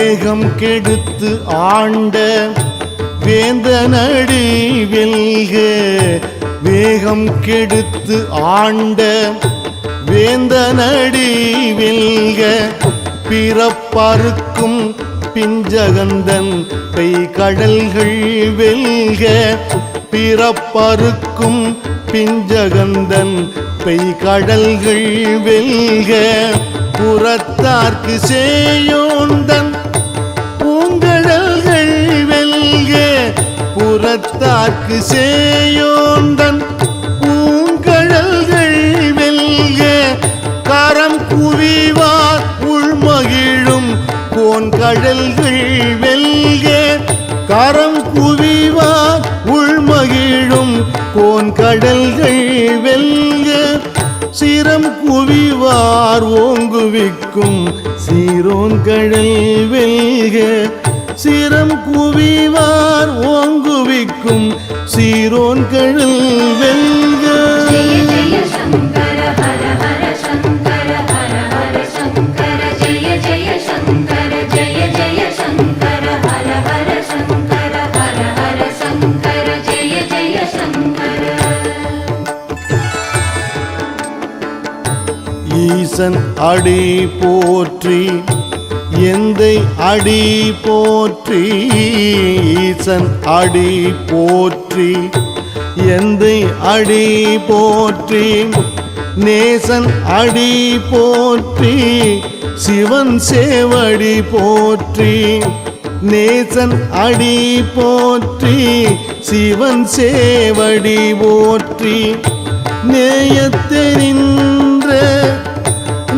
தேகம் கெடுத்து ஆண்ட வேந்தனடி வெல்க வேகம் கெடுத்து ஆண்ட வேந்தனடி வெல்க. பிறப்பறுக்கும் பிஞ்சகந்தன் பெய் கடல்கள் வெல்க பிறப்பறுக்கும் பிஞ்சகந்தன் பெய் கடல்கள் வெல்க. புறத்தார்க்கு சேயோந்தன் புறத்தாக்கு சேயோந்தன் பூங்கழல்கள் வெல்க கரம் குவிவார் உள்மகிழும் கோன்கடல்கள் வெல்க கரம் குவிவார் உள்மகிழும் கோன்கடல்கள் வெல்க. சிரம் குவிவார் ஓங்குவிக்கும் சீரோன் கடல் வெல்க சிரம் குவிவார் ஓங்குவிக்கும் சீரோன் கடல் வெல்க. ஈசன் அடி போற்றி எந்தை அடி போற்றி ஈசன் அடி போற்றி. எந்தை அடி போற்றி நேசன் அடி போற்றி சிவன் சேவடி போற்றி. நேசன் அடி போற்றி சிவன் சேவடி போற்றி. நேயத்தெரின்ற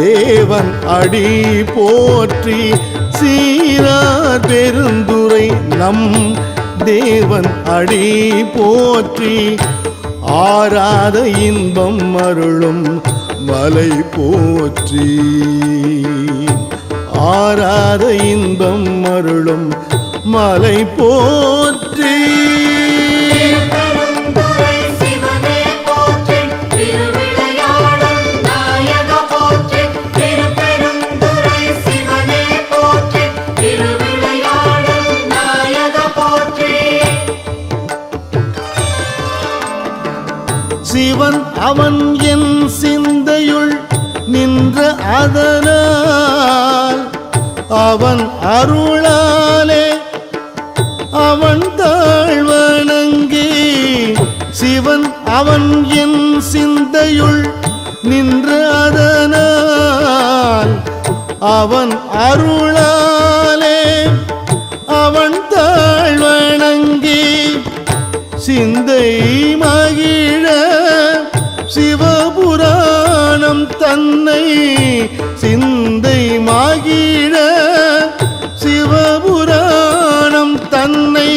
தேவன் அடி போற்றி சீரா பெருந்துரை நம் தேவன் அடி போற்றி. ஆராத இன்பம் அருளும் மலை போற்றி. ஆராத இன்பம் அருளும் மலை போற்றி. அவன் என் சிந்தையுள் நின்ற அதனால் அவன் அருளாலே அவன் தாழ்வணங்கி சிவன் அவன் என் சிந்தையுள் நின்ற அதனால் அவன் அருளாலே அவன் தாழ்வணங்கி சிந்தை மா தன்னை சிந்தை மகிழ சிவபுராணம் தன்னை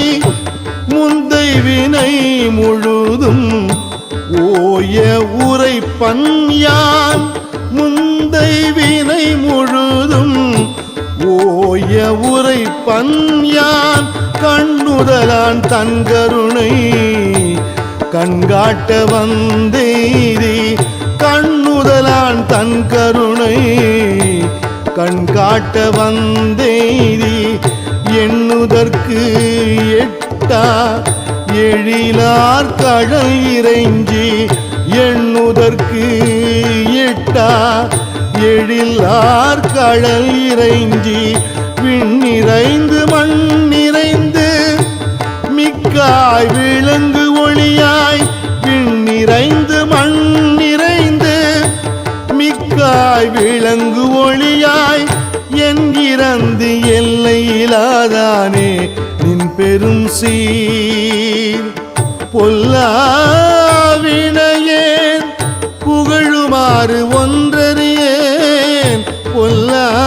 முந்தை வினை முழுதும் ஓய உரை பன்யான் முந்தை வினை முழுதும் ஓய உரை பன்யான் கண்ணுதலான் தன்கருணை கண்காட்ட வந்தேரி கண் முதலான் தன் கருணை கண் காட்ட வந்தேரி எண்ணுதற்கு எட்டா எழிலார் கடல் இறைஞ்சி எண்ணுதற்கு எட்டா எழிலார் கடல் இறைஞ்சி விண்ணிறைந்து மண் நிறைந்து மிக்காய் விளங்கு ஒளியாய் விண்ணிறைந்து விளங்கு ஒளியாய் என்கிறந்து எல்லையிலாதானே நின் பெரும் சீர். பொல்லாவினையேன் புகழுமாறு ஒன்றறியேன். பொல்லா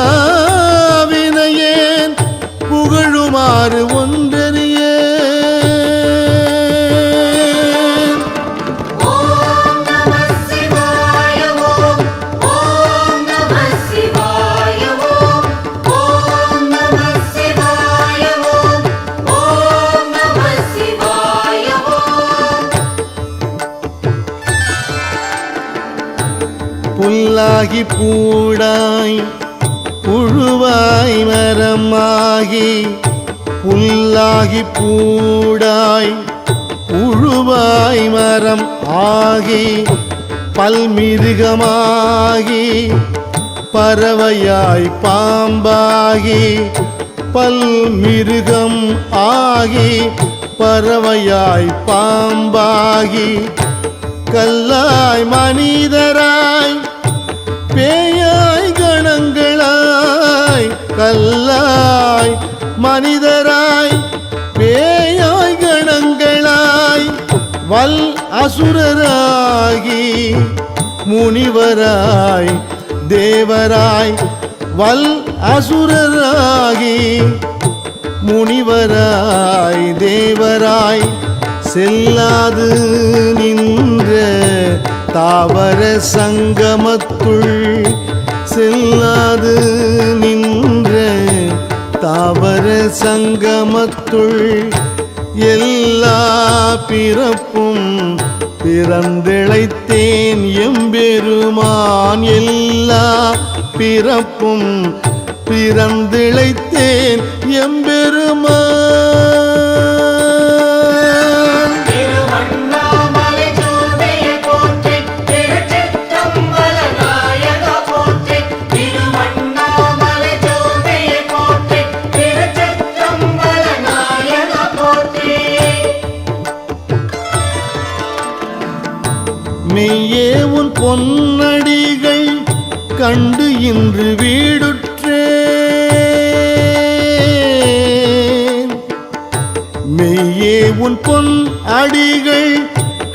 மிருகமாகி பறவையாய் பாம்பாகி பல்மிருகம் ஆகி பறவையாய் பாம்பாகி கல்லாய் மனிதராய் பேயாய் கணங்களாய் கல்லாய் மனிதராய் பேயாய் கணங்களாய் வல் அசுரராகி முனிவராய் தேவராய் வல் அசுரராகி. முனிவராய் தேவராய் செல்லாது நின்ற தாவர சங்கமத்துள். செல்லாது நின்ற தாவர சங்கமத்துள். எல்லா பிறப்பும் பிறந்திழைத்தேன் எம்பெருமான் எல்லா பிறப்பும் பிறந்திழைத்தேன் எம்பெருமான். இன்று வீடுற்றேன். மெய்யே உன் பொன் அடிகள்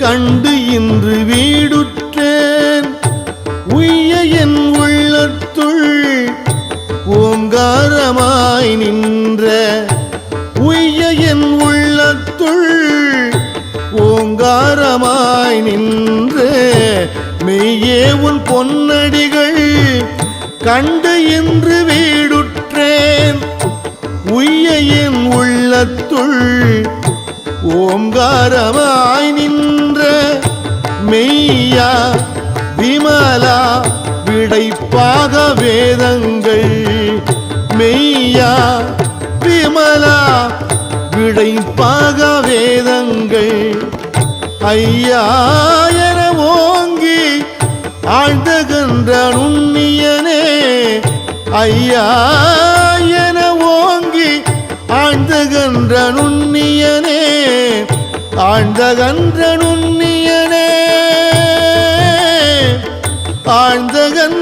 கண்டு இன்று வீடுற்றேன். உய்ய என் உள்ளத்துள் ஓங்காரமாய் நின்ற உய்ய என் உள்ளத்துள் ஓங்காரமாய் நின்ற மெய்யே உன் பொன்னடிகள் கண்டு இன்று வீடுற்றேன். உய்ய உள்ளத்துள் ஓங்காரமாய் நின்ற மெய்யா விமலா விடைப்பாக வேதங்கள். மெய்யா விமலா விடைப்பாக வேதங்கள். ஐயா ஆழ்ந்தகன்ற நுண்ணியனே ஐயா என ஓங்கி ஆழ்ந்தகன்ற நுண்ணியனே ஆழ்ந்தகன்ற நுண்ணியனே ஆழ்ந்தகன்ற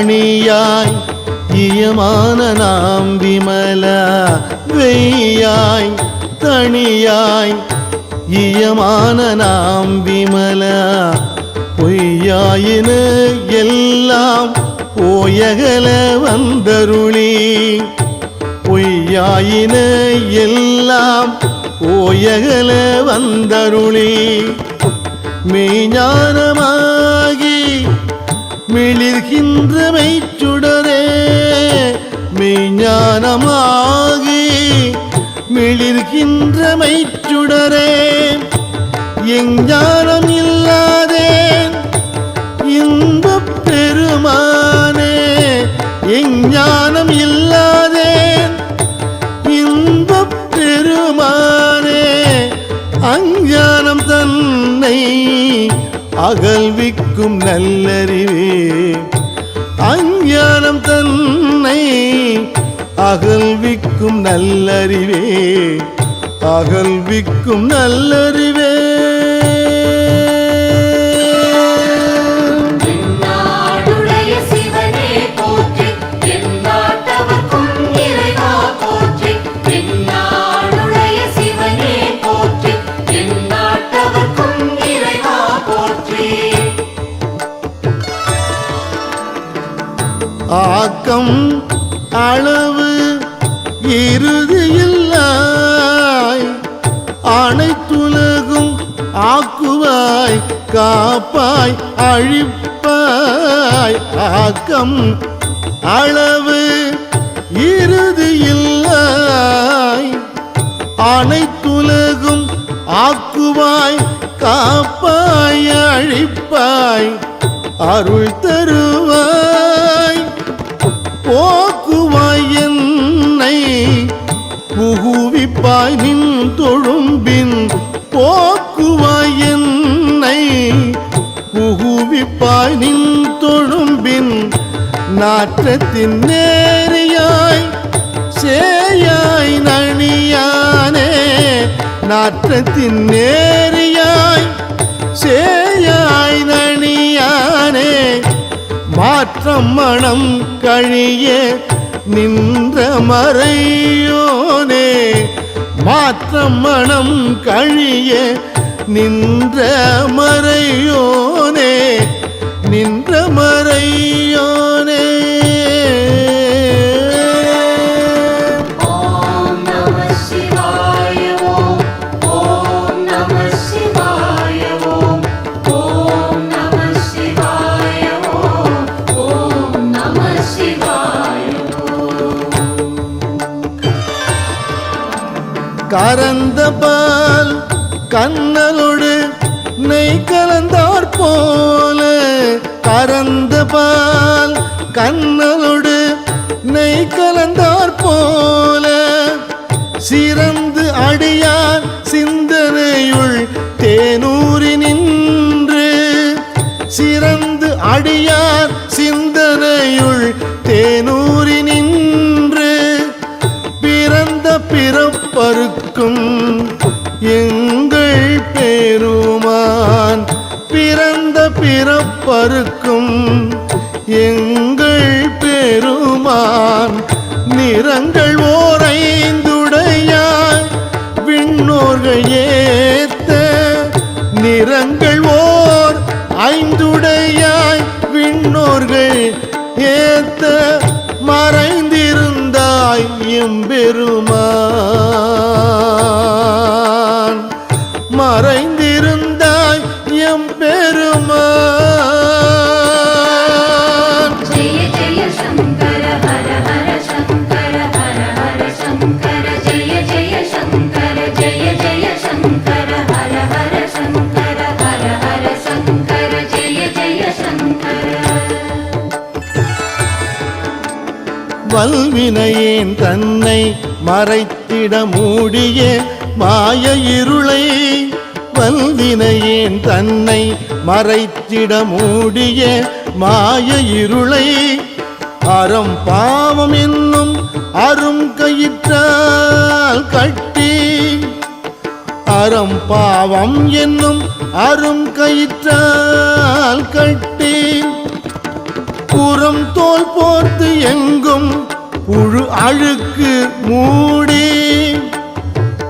தனியாய் இயமான நாம் விமல வெய்யாய் தனியாய் இயமான நாம் விமல பொய்யாயின எல்லாம் போயகல வந்தருளி. பொய்யாயின எல்லாம் போயகல வந்தருளி. மெய்ஞானமா மிளிர்கின்ற மெய்ச்சுடரே மெய்ஞானமாகி மிளிர்கின்ற மெய்ச்சுடரே எஞ்ஞானம் இல்லாதேன் அகல்விக்கும் நல்லறிவே. அஞ்ஞானம் தன்னை அகல்விக்கும் நல்லறிவே. அகல்விக்கும் நல்லறிவே. ஆக்கம் அளவு இறுதியில்லாய் அனைத்துலகும் ஆக்குவாய் காப்பாய் அழிப்பாய். ஆக்கம் அளவு இறுதியில்லாய் அனைத்துலகும் ஆக்குவாய் காப்பாய் அழிப்பாய். அருள் தருவாய் போக்குவாய் என்னை புகுவிப்பாய் நின் தொழும்பின் போக்குவாய் என்னை புகுவிப்பாய் நின் தொழும்பின் நாற்றத்தின் நேரியாய் சேயாய் நணியானே நாற்றத்தின் நேரியாய் சேயாய் நணியானே மாற்றம் மனம் கழிய நின்ற மறையோனே. மாற்றம் மனம் கழிய நின்ற மறையோனே. நின்ற மறையோனே கரந்த பால் கண்ணலோடு நெய் கலந்தாற் போல. கரந்த பால் கண்ண பருக்கும் எங்கள் பெருமான் நிறங்கள் ஓரைந்துடையாய் விண்ணோர்கள் ஏத்த நிறங்கள் ஓர் ஐந்துடையாய் விண்ணோர்கள் ஏத்த மறைந்திருந்தாய் எம்பெருமான். மறைந்திருந்தாய் எம்பெரு வல்வினையேன் தன்னை மறைத்திட மூடிய மாய இருளை வல்வினையேன் தன்னை மறைத்திட மூடிய மாய இருளை. அறம் பாவம் என்னும் அரும் கயிற்றால் கட்டி அறம் பாவம் என்னும் அரும் கயிற்றால் கட்டி. புறம் தோல் போர்த்து எங்கும் புழு அழுக்கு மூடி.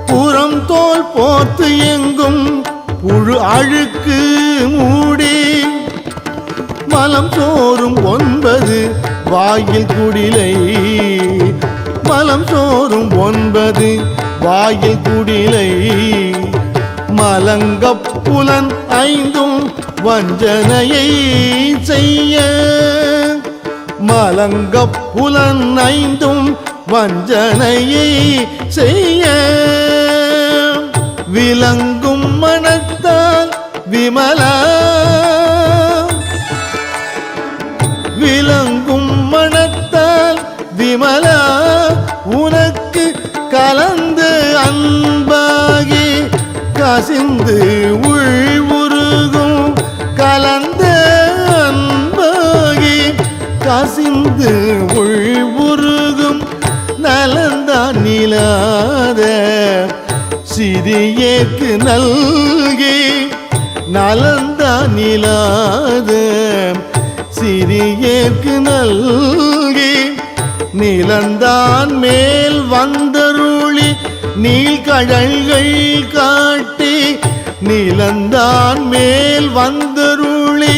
புறம் தோல் போர்த்து எங்கும் புழு அழுக்கு மூடி. மலம் சோறும் ஒன்பது வாயில் குடிலை. மலம் சோறும் ஒன்பது வாயில் குடிலை. மலங்கப்புலன் ஐந்தும் வஞ்சனையை செய்ய. மலங்கப்புலன் ஐந்தும் வஞ்சனையை செய்ய. விளங்கும் மனத்தால் விமலா நிலாத சிறியேற்கு நல்கி நிலந்தான் மேல் வந்தருளி நீழ்கழல்கள் காட்டி நிலந்தான் மேல் வந்தருளி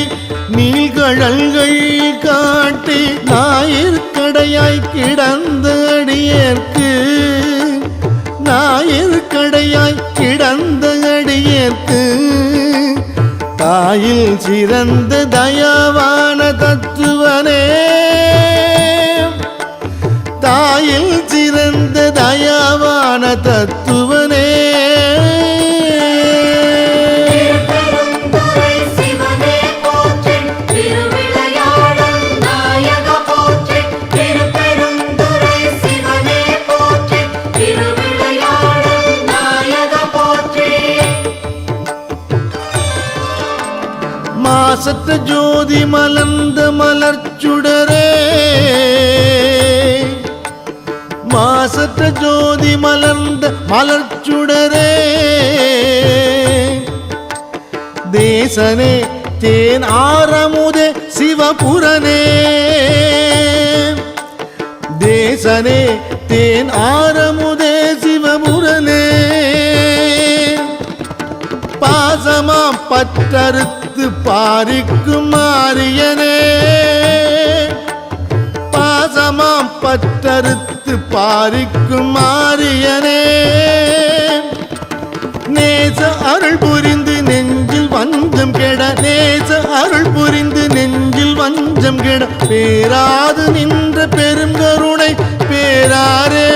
நீழ்கழல்கள் காட்டி ஞாயிற்கடையாய் கிடந்த தாயில் சிறந்த தயவான தத்துவனே. தாயில் சிறந்த தயவான தத்துவ மாசற்ற ஜோதி மலர்ந்த மலர்ச்சுடரே மாசற்ற ஜோதி மலர்ந்த மலர்ச்சுடரே தேசனே தேன் ஆரமுதே சிவபுரனே. தேசனே தேன் ஆரமுதே சிவபுரனே. பாசமாம் பற்றறுத்த பாரிக்கும் மாறியனே பாசமாம் பற்றறுத்து பாரிக்கும் மாறியனே நேச அருள் புரிந்து நெஞ்சில் வஞ்சம் கெட நேச அருள் புரிந்து நெஞ்சில் வஞ்சம் கெட. பேராது நின்ற பெருங்கருணை பேராரே.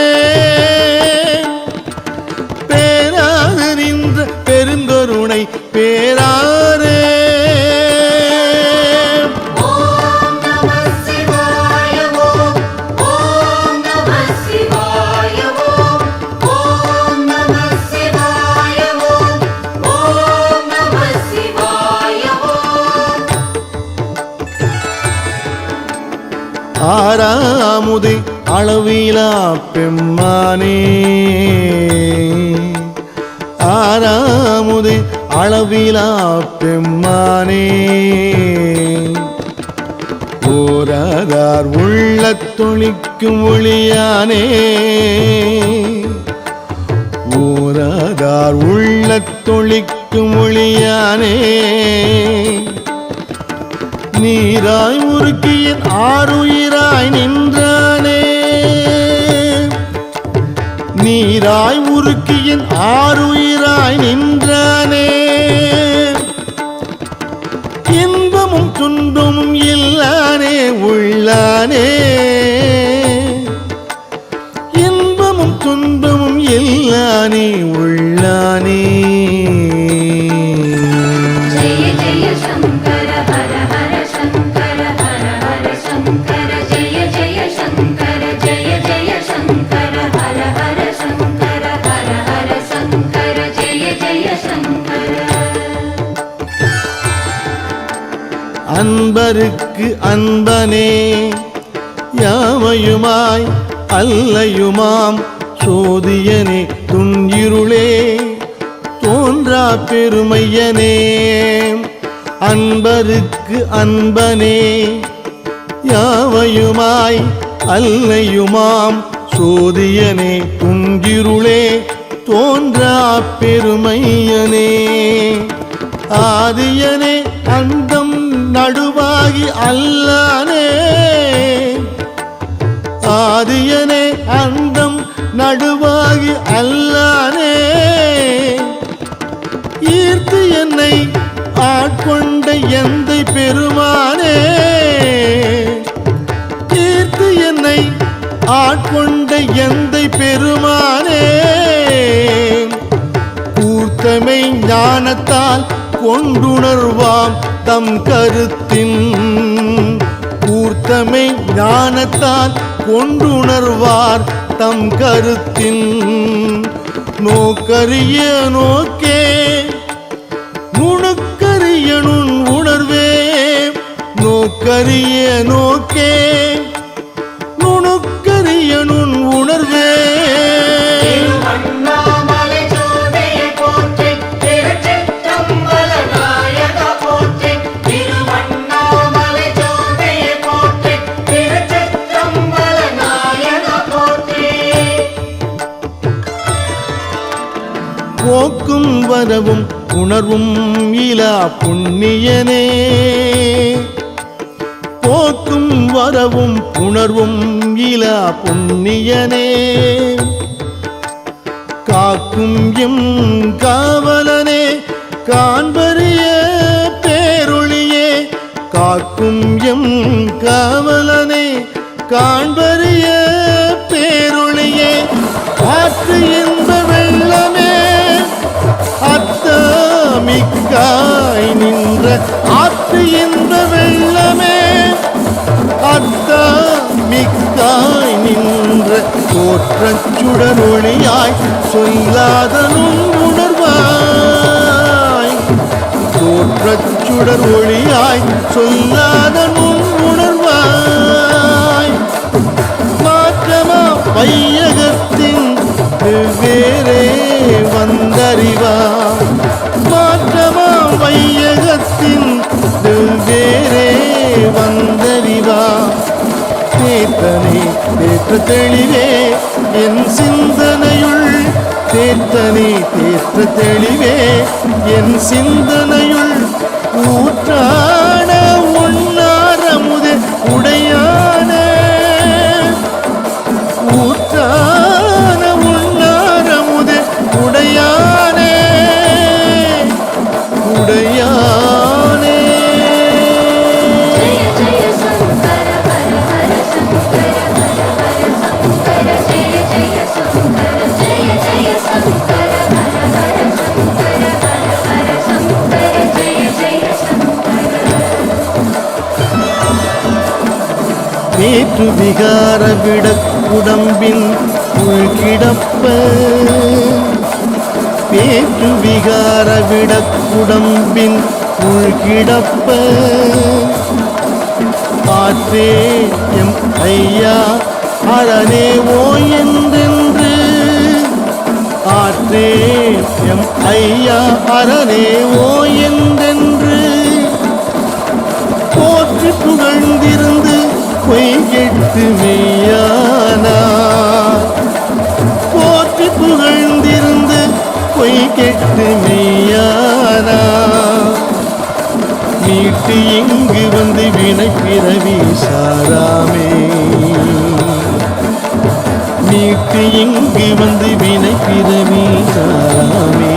ஆறாமுது அளவிலா பெம்மானே. ஆறாமுது அளவிலா பெம்மானே. ஓராதார் உள்ள துளிக்கும் ஒளியானே. ஓராதார் உள்ள துளிக்கும் ஒளியானே. நீராய் முறுக்கியின் ஆறுயிராய் நின்றானே. நீராய் முறுக்கியின் ஆறுயிராய் நின்றானே. இன்பமும் துன்பமும் இல்லானே உள்ளானே. அன்பருக்கு அன்பனே யாமையுமாய் அல்லையுமாம் சோதியனே துன்யிருளே தோன்றா பெருமையனே. அன்பருக்கு அன்பனே. யாவையுமாய் அல்லையுமாம் சோதியனே துன்கிருளே தோன்றா பெருமையனே. ஆதியனே அண்டம் நடுவாகி அல்லானே. ஆதியனே அந்தம் நடுவாகி அல்லானே. ஈர்த்து என்னை ஆட்கொண்ட எந்த பெருமானே. ஈர்த்து என்னை ஆட்கொண்ட எந்த பெருமானே. கூர்த்தமை ஞானத்தால் கொண்டுணர்வாம் தம் கருத்தின் கூர்த்தமை ஞானத்தால் கொண்டுணர்வார் தம் கருத்தின் நோக்கரிய நோக்கே நுணுக்கரிய நுண் உணர்வே நோக்கரிய நோக்கே. வரவும் உணர்வும் இலா புண்ணியனே. போக்கும் வரவும் உணர்வும் இலா புண்ணியனே. காக்கும் எம் காவலனே காண்பறிய பேரொளியே காக்கும் எம் காவலனே காண்பறிய அத்தமிக்காய் நின்ற ஆத்து இந்த வெள்ளமே. அத்தா மிக்காய் நின்ற தோற்றச் சுடரொளியாய் சொல்லாத உணர்வாய். தோற்றச் சுடர் ஒளியாய் சொல்லாத உணர்வாய். மாற்றமா பையகத்தின் வெவ்வேறே வந்தறிவா மாற்றமா வையகத்தின் வேறே வந்தறிவா. தேத்தனே தேற்ற தெளிவே என் சிந்தனையுள். தேத்தனே தேற்ற தெளிவே என் சிந்தனையுள். ஊற்றான உண்ணாரமுது உடையான. ஊற்றான உண்ணாரமுது உடையான நேற்று விகார விட விடக்குடம்பின் உள்கிடப்ப. வேற்று விகார விட விடக்குடம்பின் உள்கிடப்ப. ஆற்றே எம் ஐயா அரணே ஓ என்றென்று. ஆற்றே எம் ஐயா அரணே ஓ என்றென்று. போற்றி புகழ்ந்திருந்து பொய் கெட்டு மெய்யானார். போற்றி புகழ்ந்திருந்து பொய் கெட்டு மெய்யானா மீட்டு இங்கு வந்து வினை பிறவி சாராமே. மீட்டு இங்கு வந்து வினை பிறவி சாராமே.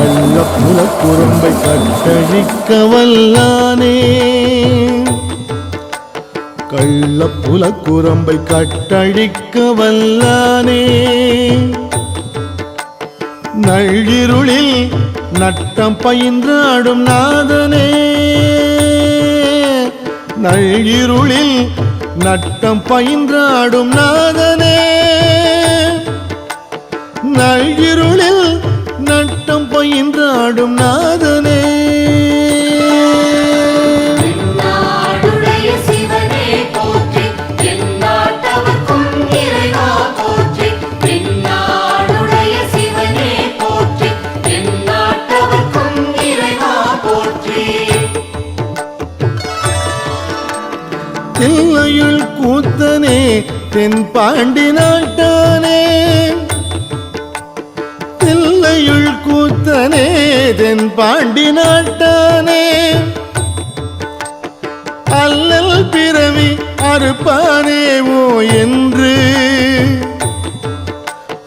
கள்ளப்புல புல குறும்பை கட்டழிக்க வல்லானே கள்ளப்புல குரம்பை கட்டழிக்க வல்லானே நள்ளிருளில் நட்டம் பயின்றாடும் நாதனே. நள்ளிருளில் நட்டம் பயின்றாடும் நாதனே. நள்ளிருளில் தென் பாண்டி நாட்டானே தில்லையுள் கூத்தனே தென் பாண்டி நாட்டானே. அல்லல் பிறவி அறுப்பானேவோ என்று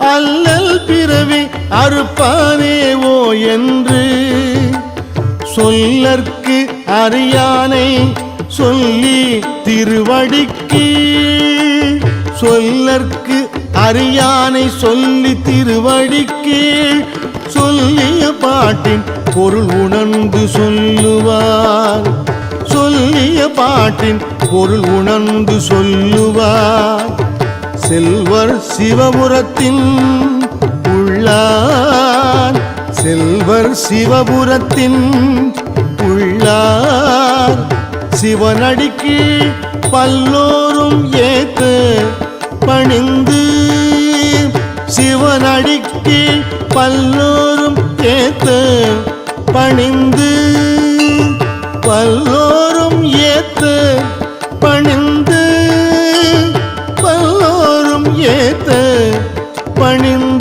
அல்லல் பிறவி அறுப்பானேவோ என்று சொல்லற்கு அறியானை சொல்லி திருவடிக்கீ சொல்லற்கு அறியானை சொல்லி திருவடிக்கு சொல்லிய பாட்டின் பொருள் உணர்ந்து சொல்லுவார். சொல்லிய பாட்டின் பொருள் உணர்ந்து சொல்லுவார். செல்வர் சிவபுரத்தின் உள்ளார். செல்வர் சிவபுரத்தின் உள்ளார். சிவனடிக்கு பல்லோரும் ஏத்து பணிந்து சிவனடிக்கு பல்லோரும் ஏத்து பணிந்து பல்லோரும் ஏத்து பணிந்து பல்லோரும் ஏத்து பணிந்து